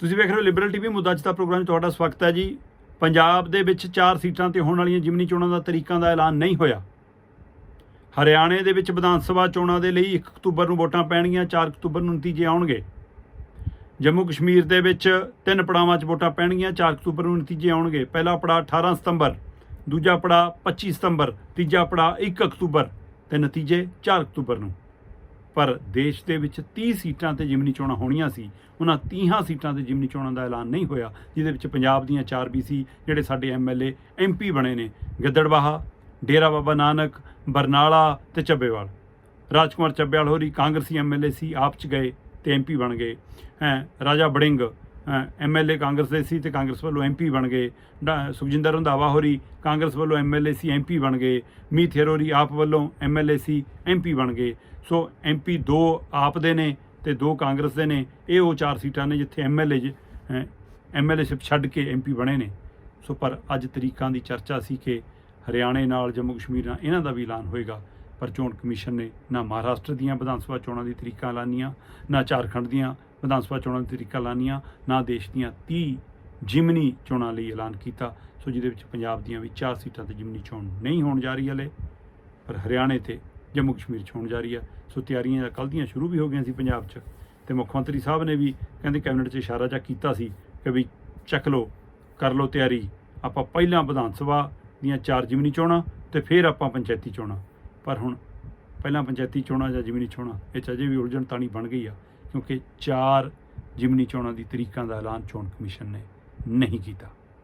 ਤੁਸੀਂ ਵੇਖ ਰਹੇ ਹੋ ਲਿਬਰਲ ਟੀਵੀ ਮੁੱਦਾ ਅੱਜ ਦਾ ਪ੍ਰੋਗਰਾਮ 'ਚ ਤੁਹਾਡਾ ਸਵਾਗਤ ਹੈ ਜੀ। ਪੰਜਾਬ ਦੇ ਵਿੱਚ 4 ਸੀਟਾਂ ਤੇ ਹੋਣ ਵਾਲੀਆਂ ਜਿਮਨੀ ਚੋਣਾਂ ਦਾ ਤਰੀਕਾਂ ਦਾ ਐਲਾਨ ਨਹੀਂ ਹੋਇਆ। ਹਰਿਆਣੇ ਦੇ ਵਿੱਚ ਵਿਧਾਨ ਸਭਾ ਚੋਣਾਂ ਦੇ ਲਈ 1 ਅਕਤੂਬਰ ਨੂੰ ਵੋਟਾਂ ਪੈਣਗੀਆਂ 4 ਅਕਤੂਬਰ ਨੂੰ ਨਤੀਜੇ ਆਉਣਗੇ। ਜੰਮੂ ਕਸ਼ਮੀਰ ਦੇ ਵਿੱਚ ਤਿੰਨ ਪੜਾਵਾਂ 'ਚ ਵੋਟਾਂ ਪੈਣਗੀਆਂ 4 ਅਕਤੂਬਰ ਨੂੰ ਨਤੀਜੇ ਆਉਣਗੇ। ਪਹਿਲਾ ਪੜਾਅ 18 ਸਤੰਬਰ, ਦੂਜਾ ਪੜਾਅ 25 ਸਤੰਬਰ, ਤੀਜਾ ਪੜਾਅ 1 ਅਕਤੂਬਰ ਤੇ ਨਤੀਜੇ 4 ਅਕਤੂਬਰ ਨੂੰ। ਪਰ ਦੇਸ਼ ਦੇ ਵਿੱਚ 30 ਸੀਟਾਂ ਤੇ ਜਿਮਨੀ ਚੋਣਾਂ ਹੋਣੀਆਂ ਸੀ, ਉਹਨਾਂ 30 ਸੀਟਾਂ ਤੇ ਜਿਮਨੀ ਚੋਣਾਂ ਦਾ ਐਲਾਨ ਨਹੀਂ ਹੋਇਆ, ਜਿਹਦੇ ਵਿੱਚ ਪੰਜਾਬ ਦੀਆਂ 4 ਬੀਸੀ ਜਿਹੜੇ ਸਾਡੇ ਐਮਐਲਏ ਐਮਪੀ ਬਣੇ ਨੇ, ਗਿੱਦੜਬਾਹਾ, ਡੇਰਾ ਬਾਬਾ ਨਾਨਕ, ਬਰਨਾਲਾ ਤੇ ਚੱਬੇਵਾਲ ਰਾਜਕੁਮਾਰ ਚੱਬੇਵਾਲ ਹੋਰੀ ਕਾਂਗਰਸੀ ਐਮਐਲਏ ਸੀ, ਆਪ ਚ ਗਏ ਤੇ ਐਮਪੀ ਬਣ ਗਏ। ਹੈ, ਰਾਜਾ ਬੜਿੰਗ ਐਮਐਲਏ ਕਾਂਗਰਸ ਦੇ ਸੀ ਤੇ ਕਾਂਗਰਸ ਵੱਲੋਂ ਐਮਪੀ ਬਣ ਗਏ। ਡਾ- ਸੁਖਜਿੰਦਰ ਰੰਧਾਵਾ ਹੋਰੀ ਕਾਂਗਰਸ ਵੱਲੋਂ ਐਮਐਲਏ ਸੀ ਐਮਪੀ ਬਣ ਗਏ। ਮੀਤ ਹੈਰੋਰੀ ਆਪ ਵੱਲੋਂ ਐਮਐਲਏ ਸੀ ਐਮਪੀ ਬਣ ਗਏ। ਸੋ ਐਮਪੀ ਦੋ ਆਪ ਦੇ ਨੇ ਤੇ ਦੋ ਕਾਂਗਰਸ ਦੇ ਨੇ। ਇਹ ਉਹ ਚਾਰ ਸੀਟਾਂ ਨੇ ਜਿੱਥੇ ਐਮਐਲਏ ਐਮਐਲਏਸ਼ਿਪ ਛੱਡ ਕੇ ਐਮਪੀ ਬਣੇ ਨੇ। ਸੋ ਪਰ ਅੱਜ ਤਰੀਕਾਂ ਦੀ ਚਰਚਾ ਸੀ ਕਿ ਹਰਿਆਣੇ ਨਾਲ ਜੰਮੂ ਕਸ਼ਮੀਰ ਨਾਲ ਇਹਨਾਂ ਦਾ ਵੀ ਐਲਾਨ ਹੋਏਗਾ। ਪਰ ਚੋਣ ਕਮਿਸ਼ਨ ਨੇ ਨਾ ਮਹਾਰਾਸ਼ਟਰ ਦੀਆਂ ਵਿਧਾਨ ਸਭਾ ਚੋਣਾਂ ਦੀ ਤਰੀਕਾਂ ਐਲਾਨੀਆਂ, ਨਾ ਝਾਰਖੰਡ ਦੀਆਂ ਵਿਧਾਨ ਸਭਾ ਚੋਣਾਂ ਦੀ ਤਰੀਕਾਂ ਐਲਾਨੀਆਂ, ਨਾ ਦੇਸ਼ ਦੀਆਂ 30 ਜਿਮਨੀ ਚੋਣਾਂ ਲਈ ਐਲਾਨ ਕੀਤਾ। ਸੋ ਜਿਹਦੇ ਵਿੱਚ ਪੰਜਾਬ ਦੀਆਂ ਵੀ 4 ਸੀਟਾਂ ਤੇ ਜਿਮਨੀ ਚੋਣ ਨਹੀਂ ਹੋਣ ਜਾ ਰਹੀ ਹਲੇ, ਪਰ ਹਰਿਆਣੇ ਤੇ ਜੰਮੂ ਕਸ਼ਮੀਰ 'ਚ ਹੋਣ ਜਾ ਰਹੀ ਹੈ। ਸੋ ਤਿਆਰੀਆਂ ਕੱਲ੍ਹ ਦੀਆਂ ਸ਼ੁਰੂ ਵੀ ਹੋ ਗਈਆਂ ਸੀ ਪੰਜਾਬ 'ਚ। ਤੇ ਮੁੱਖ ਮੰਤਰੀ ਸਾਹਿਬ ਨੇ ਵੀ ਕਹਿੰਦੇ ਕੈਬਨਿਟ 'ਚ ਇਸ਼ਾਰਾ ਜਾ ਕੀਤਾ ਸੀ ਕਿ ਵੀ ਚੱਕ ਲਓ, ਕਰ ਲਓ ਤਿਆਰੀ। ਆਪਾਂ ਪਹਿਲਾਂ ਵਿਧਾਨ ਸਭਾ ਦੀਆਂ ਚਾਰ ਜਿਮਨੀ ਚੋਣਾਂ ਤੇ ਫਿਰ ਆਪਾਂ ਪੰਚਾਇਤੀ ਚੋਣਾਂ। ਪਰ ਹੁਣ ਪਹਿਲਾਂ ਪੰਚਾਇਤੀ ਚੋਣਾਂ ਜਾਂ ਜਿਮਨੀ ਚੋਣਾਂ, ਇਹ 'ਚ ਅਜੇ ਵੀ ਉਲਝਣ ਤਾਣੀ ਬਣ ਗਈ ਆ, ਕਿਉਂਕਿ ਚਾਰ ਜਿਮਨੀ ਚੋਣਾਂ ਦੀ ਤਰੀਕਾਂ ਦਾ ਐਲਾਨ ਚੋਣ ਕਮਿਸ਼ਨ ਨੇ ਨਹੀਂ ਕੀਤਾ।